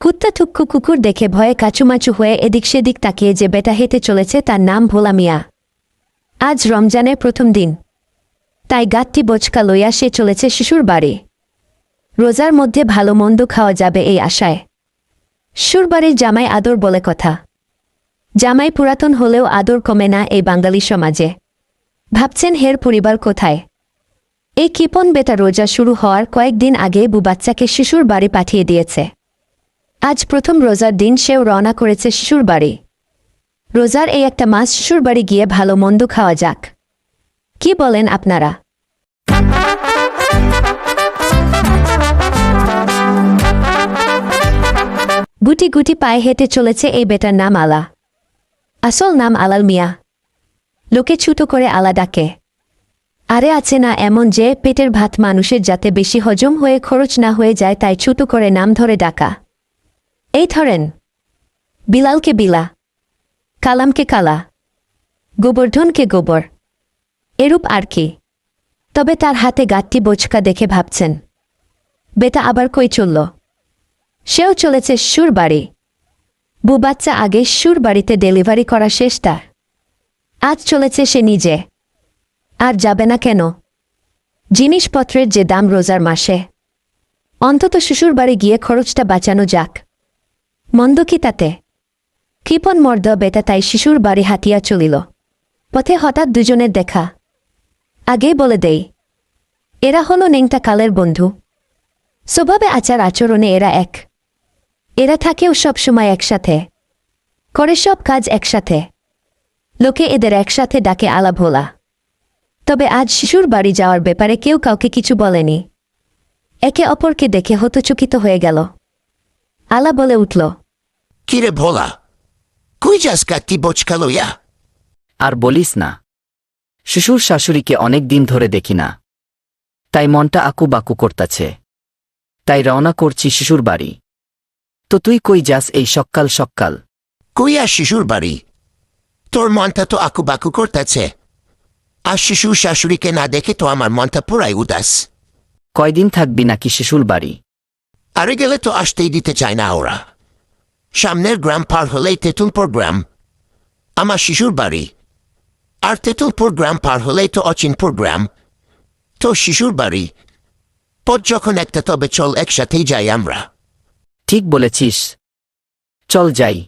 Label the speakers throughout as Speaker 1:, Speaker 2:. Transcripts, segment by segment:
Speaker 1: কুত্তা থুক্কু কুকুর দেখে ভয়ে কাচুমাচু হয়ে এদিক সেদিক তাকিয়ে যে বেটা হেঁটে চলেছে তার নাম ভোলা মিয়া। আজ রমজানের প্রথম দিন। তাই গাতটি বোচকা লইয়া সে চলেছে শিশুর বাড়ি। রোজার মধ্যে ভালো মন্দ খাওয়া যাবে এই আশায়। শিশুর বাড়ির জামাই আদর বলে কথা। জামাই পুরাতন হলেও আদর কমে না এই বাঙালি সমাজে। ভাবছেন হের পরিবার কোথায়? এই কিপন বেটা রোজা শুরু হওয়ার কয়েকদিন আগে বুবাচ্চাকে শিশুর বাড়ি পাঠিয়ে দিয়েছে। আজ প্রথম রোজার দিন সেও রওনা করেছে শিশুর বাড়ি। রোজার এই একটা মাস শিশুর বাড়ি গিয়ে ভালো মন্দ খাওয়া যাক। কি বলেন আপনারা? গুটি গুটি পায়ে হেঁটে চলেছে এই বেটার নাম আলা। আসল নাম আলাল মিয়া। লোকে ছুটো করে আলা ডাকে। আরে আছে না এমন যে পেটের ভাত মানুষের যাতে বেশি হজম হয়ে খরচ না হয়ে যায় তাই ছুটো করে নাম ধরে ডাকা। এই ধরেন, বিলালকে বিলা, কালামকে কালা, গোবর্ধনকে গোবর, এরূপ আর কি। তবে তার হাতে গাঁটটি বোচকা দেখে ভাবছেন, বেটা আবার কই চলল? সেও চলেছে সুর বাড়ি। বুবাচ্চা আগে সুর বাড়িতে ডেলিভারি করা শেষ তার। আজ চলেছে সে নিজে। আর যাবে না কেন? জিনিসপত্রের যে দাম রোজার মাসে। অন্তত শ্বশুর বাড়ি গিয়ে খরচটা বাঁচানো যাক। মন্দ কি তাতে? কৃপন মর্দ বেটা তাই শিশুর বাড়ি হাতিয়া চলিল। পথে হঠাৎ দুজনের দেখা। আগে বলে দেই এরা হলো নেংটা কালের বন্ধু। স্বভাবে আচার আচরণে এরা এক। এরা থাকেও সব সময় একসাথে। করে সব কাজ একসাথে। লোকে এদের একসাথে ডাকে আলা ভোলা। তবে আজ শিশুর বাড়ি যাওয়ার ব্যাপারে কেউ কাউকে কিছু বলেনি। একে অপরকে দেখে হতচকিত হয়ে গেল। আলা বলে উঠল
Speaker 2: কিরে ভোলা কই যাস কাকি বোচকা লইয়া
Speaker 3: আর বলিস না শ্বশুর শাশুড়িকে অনেক দিন ধরে দেখি না। তাই মনটা আকু বাকু করতাছে। তাই রওনা করছি শিশুর বাড়ি। তো তুই কই যাস এই সকাল সকাল?
Speaker 2: কই আর শিশুর বাড়ি? তোর মনটা তো আকু বাকু করতেছে। আর শিশু শাশুড়িকে না দেখে তো আমার মনটা পুরাই উদাস।
Speaker 3: কয়দিন থাকবি নাকি শিশুর বাড়ি?
Speaker 2: আরে গেলে তো আসতেই দিতে চায় না ওরা। সামনের গ্রাম পার হলেই তেঁতুলপুর গ্রাম আমার শিশুর বাড়ি আর তেঁতুলপুর গ্রাম পার হলেই তো অচিনপুর গ্রাম তো শিশুর বাড়ি পথ যখন একটা তবে চল একসাথেই যাই আমরা
Speaker 3: ঠিক বলেছিস চল যাই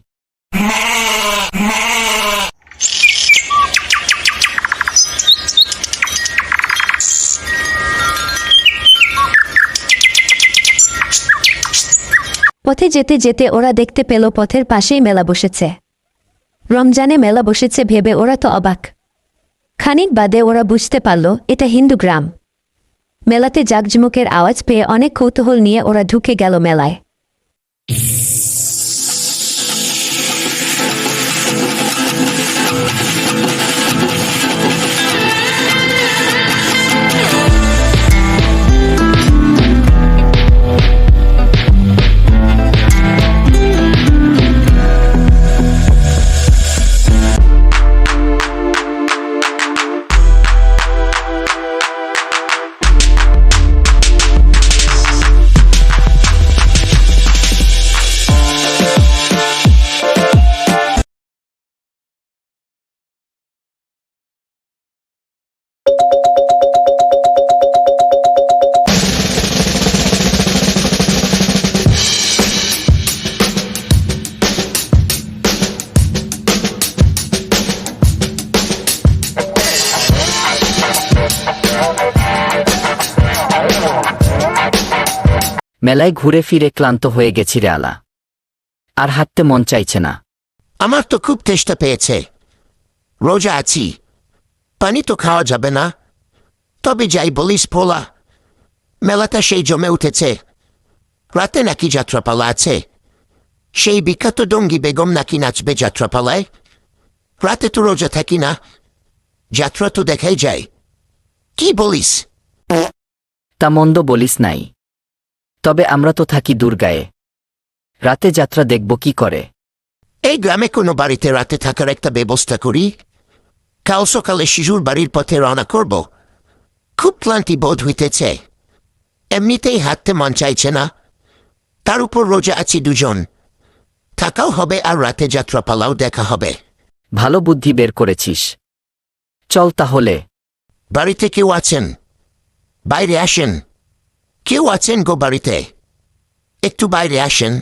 Speaker 1: পথে যেতে যেতে ওরা দেখতে পেল পথের পাশেই মেলা বসেছে। রমজানে মেলা বসেছে ভেবে ওরা তো অবাক। খানিক বাদে ওরা বুঝতে পারল, এটা হিন্দু গ্রাম। মেলাতে জাকজমুকের আওয়াজ পেয়ে অনেক কৌতূহল নিয়ে ওরা ঢুকে গেল মেলায়।
Speaker 3: মেলায় ঘুরে ফিরে ক্লান্ত হয়ে গেছি রে আলা। আর হাঁটতে মন চাইছে না।
Speaker 2: আমার তো খুব তেষ্টা পেয়েছে। রোজা আছি। পানি তো খাওয়া যাবে না। তবে যাই বলিস পোলা মেলাটা সেই জমে উঠেছে। রাতে নাকি যাত্রাপালা আছে। সেই বিখ্যাত ডঙ্গি বেগম নাকি নাচবে যাত্রাপালায়। রাতে তো রোজা থাকি না। যাত্রা তো দেখাই যায়। কি বলিস?
Speaker 3: তা মন্দ বলিস নাই। তবে আমরা তো থাকি দুর্গায়ে। রাতে যাত্রা দেখব কি করে।
Speaker 2: এই গ্রামে কোনো বাড়িতে রাতে থাকার একটা ব্যবস্থা করি। কাল সকালে শিশুর বাড়ির পথে রওনা করব। খুব ক্লান্তি বোধ হইতেছে। এমনিতেই হাঁটতে মন চাইছে না। তার উপর রোজা আছি দুজন। থাকাও হবে আর রাতে যাত্রা পালাও দেখা হবে।
Speaker 3: ভালো বুদ্ধি বের করেছিস। চল তাহলে।
Speaker 2: বাড়িতে কেউ আছেন? বাইরে আসেন। কেউ আছেন গো বাড়িতে? একটু বাইরে আসেন।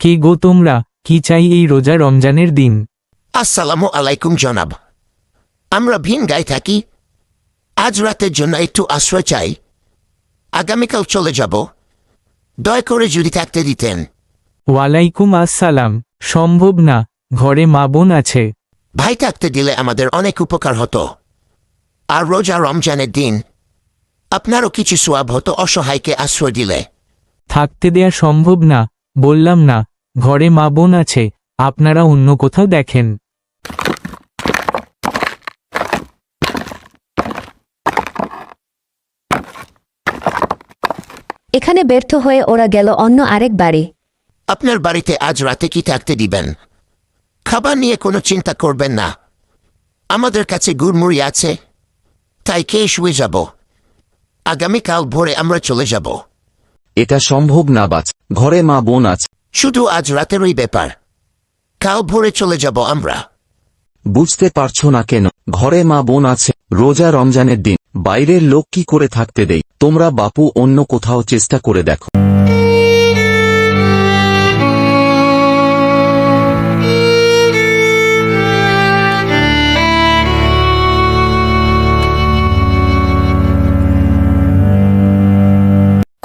Speaker 4: কে গো তোমরা? কি চাই এই রোজা রমজানের দিন?
Speaker 2: আসসালামু আলাইকুম জনাব। আমরা ভিন গায়ে থাকি। আজ রাতের জন্য একটু আশ্রয় চাই। আগামীকাল চলে যাব। দয়া করে যদি থাকতে দিতেন।
Speaker 4: ওয়ালাইকুম আসসালাম। সম্ভব না ঘরে মা বোন আছে।
Speaker 2: ভাই থাকতে দিলে আমাদের অনেক উপকার হতো। আর রোজা রমজানের দিন আপনারও কিছু সোয়াব হতো অসহায়কে আশ্রয় দিলে।
Speaker 4: থাকতে দেয়া সম্ভব না বললাম না ঘরে মা বোন আছে আপনারা অন্য কোথাও দেখেন।
Speaker 1: এখানে ব্যর্থ হয়ে ওরা গেল অন্য আরেক বাড়ি।
Speaker 2: আপনার বাড়িতে আজ রাতে কি থাকতে দিবেন? খাবার নিয়ে কোনো চিন্তা করবেন না। আমাদের কাছে গুড়মুড়ি আছে তাই খেয়ে শুয়ে যাব। আগামীকাল ভোরে আমরা চলে যাব।
Speaker 5: এটা সম্ভব না বাচ ঘরে মা বোন আছে।
Speaker 2: শুধু আজ রাতেরই ব্যাপার। কাল ভোরে চলে যাব আমরা।
Speaker 5: বুঝতে পারছ না কেন? ঘরে মা বোন আছে রোজা রমজানের দিন। বাইরের লোক কি করে থাকতে দেই তোমরা বাপু অন্য কোথাও চেষ্টা করে দেখো।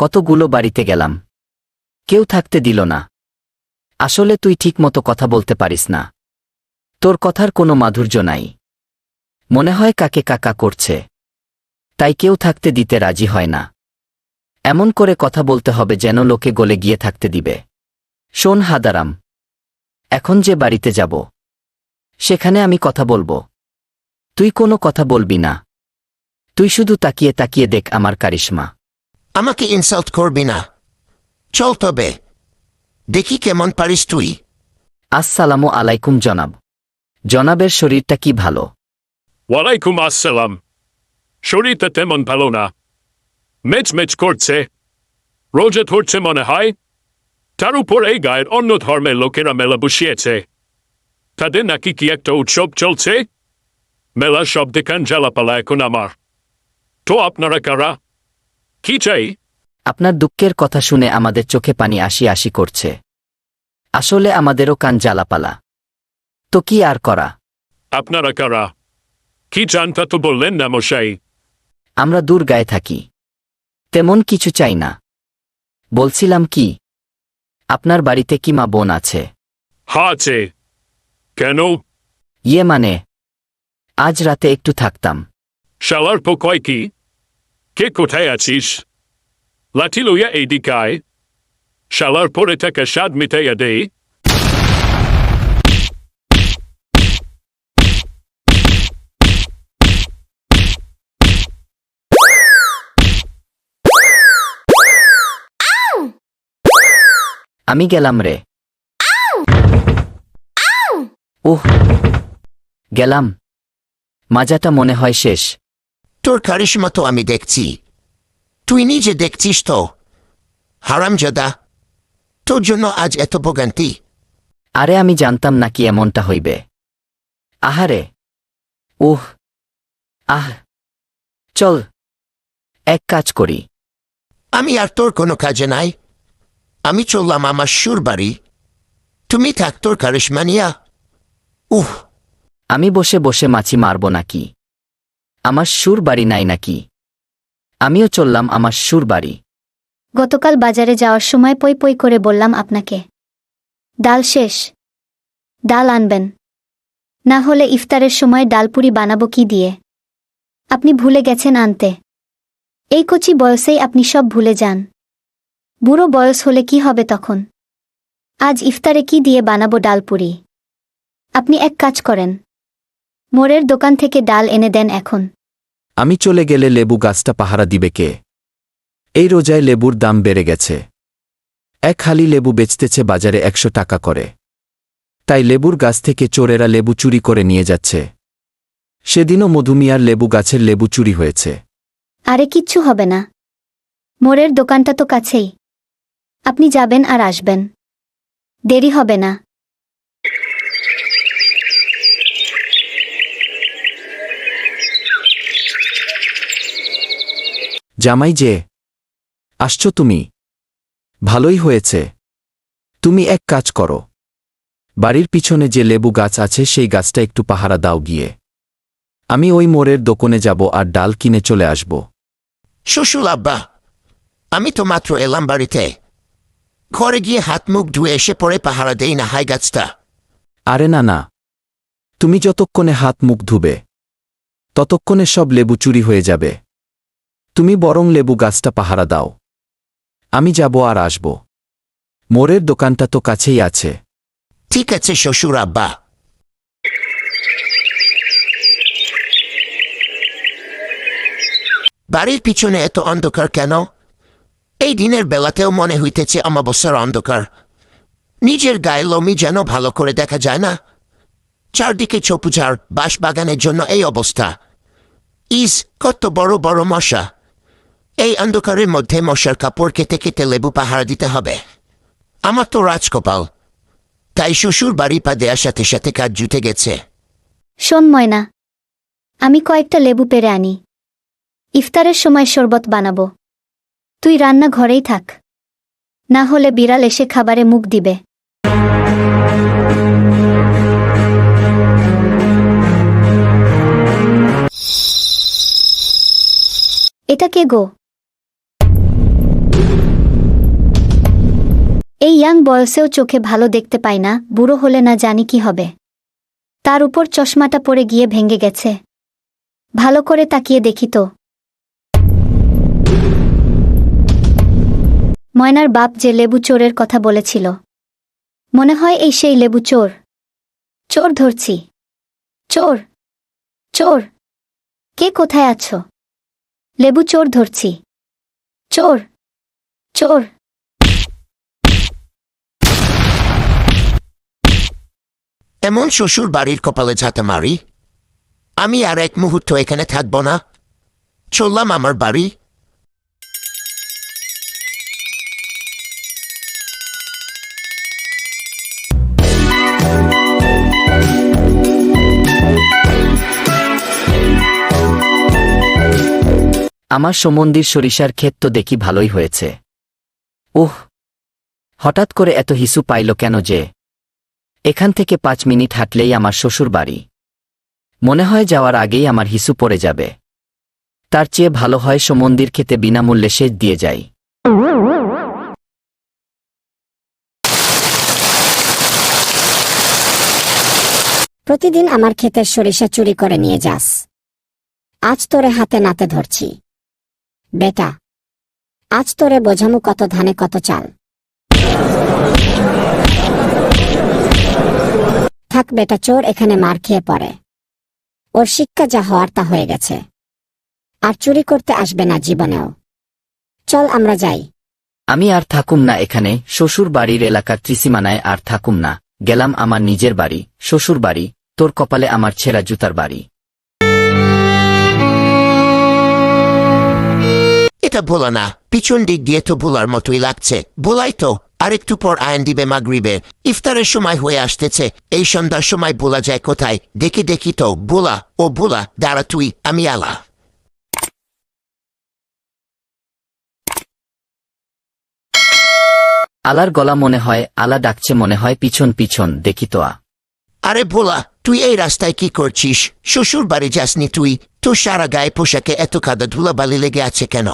Speaker 3: কতগুলো বাড়িতে গেলাম। কেউ থাকতে দিল না। আসলে তুই ঠিকমতো কথা বলতে পারিস না। তোর কথার কোনো মাধুর্য নাই। মনে হয় কাকে কাকা করছে। তাই কেউ থাকতে দিতে রাজি হয় না। এমন করে কথা বলতে হবে যেন লোকে গলে গিয়ে থাকতে দিবে। শোন হাদারাম, এখন যে বাড়িতে যাব, সেখানে আমি কথা বলব। তুই কোনো কথা বলবি না। তুই শুধু তাকিয়ে তাকিয়ে দেখ আমার কারিশমা।
Speaker 2: আমাকে ইনসাল্ট করবি না চল তবে দেখি কেমন পারিস তুই
Speaker 3: আসসালামু আলাইকুম জনাব জনাবের শরীরটা কি ভালো
Speaker 6: ওয়ালাইকুম আসসালাম শরীরটা তেমন ভালো না মেচ মেচ করছে রোজা ধরছে মনে হয় তার উপর এই গায়ের অন্য ধর্মের লোকেরা মেলা বসিয়েছে তাদের নাকি কি একটা উৎসব চলছে মেলা সব দেখান জ্বালাপালা এখন আমার তো আপনারা কারা কি চাই?
Speaker 3: আপনার দুঃখের কথা শুনে আমাদের চোখে পানি আসি আসি করছে। আসলে আমাদেরও কান জ্বালাপালা। তো কি আর করা?
Speaker 6: আপনারা কারা? কি চান তা তো বললেন না মশাই।
Speaker 3: আমরা দূর গায়ে থাকি। তেমন কিছু চাই না। বলছিলাম কি? আপনার বাড়িতে কি মা বোন আছে?
Speaker 6: হা আছে। কেন?
Speaker 3: ইয়ে মানে আজ রাতে একটু থাকতাম।
Speaker 6: শালার পোকয় কি? কে কোথায় আছিস লাঠি লইয়া এই দিকায় শালার পরে থাকা স্বাদ মিটাইয়া দে
Speaker 3: আমি গেলাম রে। উহ! গেলাম। মাজাটা মনে হয় শেষ।
Speaker 2: তোর কারিশমা তো আমি দেখছি। তুই নিজে দেখছিস তো। হারাম হারামজাদা তোর জন্য আজ এত ভোগান্তি।
Speaker 3: আরে আমি জানতাম না কি এমনটা হইবে। আহারে উহ আহ চল এক কাজ করি।
Speaker 2: আমি আর তোর কোনো কাজে নাই। আমি চললাম আমার সুর বাড়ি। তুমি থাক তোর কারিশমা নিয়া। উহ।
Speaker 3: আমি বসে বসে মাছি মারব নাকি? আমার সুর বাড়ি নাই নাকি? আমিও চললাম আমার সুর বাড়ি।
Speaker 7: গতকাল বাজারে যাওয়ার সময় পই পই করে বললাম আপনাকে। ডাল শেষ। ডাল আনবেন। না হলে ইফতারের সময় ডালপুরি বানাবো কি দিয়ে? আপনি ভুলে গেছেন আনতে। এই কচি বয়সেই আপনি সব ভুলে যান। বুড়ো বয়স হলে কি হবে তখন? আজ ইফতারে কি দিয়ে বানাবো ডালপুরি আপনি এক কাজ করেন। মোড়ের দোকান থেকে ডাল এনে দেন এখন।
Speaker 5: আমি চলে গেলে লেবু গাছটা পাহারা দিবে কে? এই রোজায় লেবুর দাম বেড়ে গেছে। এক হালি লেবু বেচতেছে বাজারে একশো টাকা করে। তাই লেবুর গাছ থেকে চোরেরা লেবু চুরি করে নিয়ে যাচ্ছে। সেদিনও মধুমিয়ার লেবু গাছের লেবু চুরি হয়েছে।
Speaker 7: আরে কিচ্ছু হবে না। মোড়ের দোকানটা তো কাছেই। আপনি যাবেন আর আসবেন। দেরি হবে না।
Speaker 5: জামাই যে আসছ তুমি। ভালোই হয়েছে। তুমি এক কাজ করো। বাড়ির পিছনে যে লেবু গাছ আছে সেই গাছটা একটু পাহারা দাও গিয়ে। আমি ওই মোড়ের দোকানে যাব আর ডাল কিনে চলে আসব।
Speaker 2: শ্বশুর আব্বা আমি তো মাত্র এলাম বাড়িতে। ঘরে গিয়ে হাত মুখ ধুয়ে এসে পরে পাহারা দেই না হাই গাছটা।
Speaker 5: আরে না না। তুমি যতক্ষণে হাত মুখ ধুবে ততক্ষণে সব লেবু চুরি হয়ে যাবে। তুমি বরং লেবু গাছটা পাহারা দাও। আমি যাব আর আসব। মোরের দোকানটা তো কাছেই আছে।
Speaker 2: ঠিক আছে, শ্বশুর আব্বা। বাড়ির পিছনে এত অন্ধকার কেন? এই দিনের বেলাতেও মনে হইতেছে অমাবস্যার অন্ধকার। নিজের গায়ে লমি যেন ভালো করে দেখা যায় না। চারদিকে চপুচার বাঁশবাগানের জন্য এই অবস্থা। ইস, কত বড় বড় মশা। এই অন্ধকারের মধ্যে মশার কাপড় কেটে কেটে লেবু পাহারা দিতে হবে। আমার তো রাজকপাল। তাই শ্বশুর বাড়ি পা দেওয়ার সাথে সাথে কাজ জুটে গেছে।
Speaker 7: শোন, ময়না। আমি কয়েকটা লেবু পেরে আনি। ইফতারের সময় শরবত বানাবো। তুই রান্না ঘরেই থাক। না হলে বিড়াল এসে খাবারে মুখ দিবে। এটা কে গো? এই ইয়াং বয়সেও চোখে ভালো দেখতে পাই না, বুড়ো হলে না জানি কি হবে। তার উপর চশমাটা পরে গিয়ে ভেঙে গেছে। ভালো করে তাকিয়ে দেখি তো। ময়নার বাপ যে লেবু চোরের কথা বলেছিল। মনে হয় এই সেই লেবু চোর। চোর ধরছি। চোর। চোর। কে কোথায় আছো? লেবু চোর ধরছি। চোর। চোর।
Speaker 2: এমন শ্বশুর বাড়ির কপালে ঝাঁটা মারি আমি আর এক মুহূর্ত এখানে থাকব না। চললাম আমার বাড়ি।
Speaker 3: আমার সমন্দির সরিষার ক্ষেত তো দেখি ভালোই হয়েছে। উহ! হঠাৎ করে এত হিসু পাইল কেন যে এখান থেকে পাঁচ মিনিট হাঁটলেই আমার শ্বশুর বাড়ি। মনে হয় যাওয়ার আগেই আমার হিসু পড়ে যাবে। তার চেয়ে ভালো হয় সমন্দির খেতে বিনামূল্যে সেচ দিয়ে যাই।
Speaker 8: প্রতিদিন আমার ক্ষেতের সরিষা চুরি করে নিয়ে যাস। আজ তোরে হাতে নাতে ধরছি। বেটা, আজ তোরে বোঝামু কত ধানে কত চাল। বেটা চোর এখানে মার খেয়ে পড়ে। ওর শিক্ষা যা হওয়ার তা হয়ে গেছে। আর চুরি করতে আসবে না জীবনেও। চল আমরা যাই।
Speaker 3: আমি আর থাকুম না এখানে শ্বশুর বাড়ির এলাকার ত্রিসীমানায় আর থাকুম না। গেলাম আমার নিজের বাড়ি শ্বশুর বাড়ি তোর কপালে আমার ছেঁড়া জুতার বাড়ি।
Speaker 2: এটা ভোলা না পিছন দিক দিয়ে তো ভোলার মতোই লাগছে। ভোলাই তো আরেকটু পর আয়ন দিবে মাগরিবে। ইফতারের সময় হয়ে আসতেছে। এই সন্ধ্যার সময় বোলা যায় কোথায়? দেখি দেখি তো। বোলা ও বোলা দাঁড়া তুই আমি আলা।
Speaker 3: আলার গলা মনে হয় আলা ডাকছে মনে হয় পিছন পিছন দেখি তো আ।
Speaker 2: আরে বোলা তুই এই রাস্তায় কি করছিস? শ্বশুর বাড়ি যাসনি তুই? তোর সারা গায়ে পোশাকে এত কাদা ধুলা বালি লেগে আছে কেন?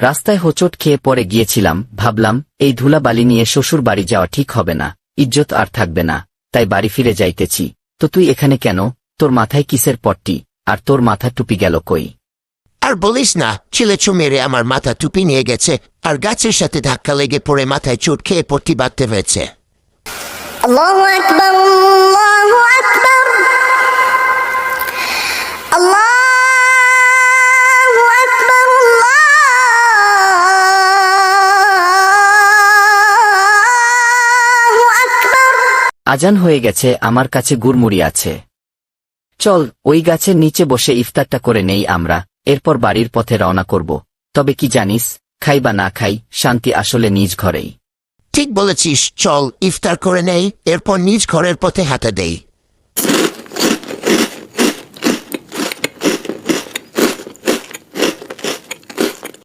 Speaker 3: রাস্তায় হোচট খেয়ে পরে গিয়েছিলাম ভাবলাম এই ধুলাবালি নিয়ে শ্বশুর বাড়ি যাওয়া ঠিক হবে না ইজ্জত আর থাকবে না তাই বাড়ি ফিরে যাইতেছি। তো তুই এখানে কেন? তোর মাথায় কিসের পট্টি? আর তোর মাথা টুপি গেল কই?
Speaker 2: আর বলিস না ছেলেছু মেরে আমার মাথা টুপি নিয়ে গেছে আর গাছের সাথে ধাক্কা লেগে পড়ে মাথায় চোট খেয়ে পট্টি বাঁধতে হয়েছে।
Speaker 9: আল্লাহু আকবার আল্লাহু আকবার।
Speaker 3: আজান হয়ে গেছে, আমার কাছে গুড়মুড়ি আছে। চল, ওই গাছের নিচে বসে ইফতারটা করে নেই আমরা, এরপর বাড়ির পথে রওনা করব। তবে কি জানিস, খাই বা না খাই, শান্তি আসলে নিজ ঘরেই।
Speaker 2: ঠিক বলেছিস, চল ইফতার করে নেই, এরপর নিজ ঘরের পথে হাতে দেই।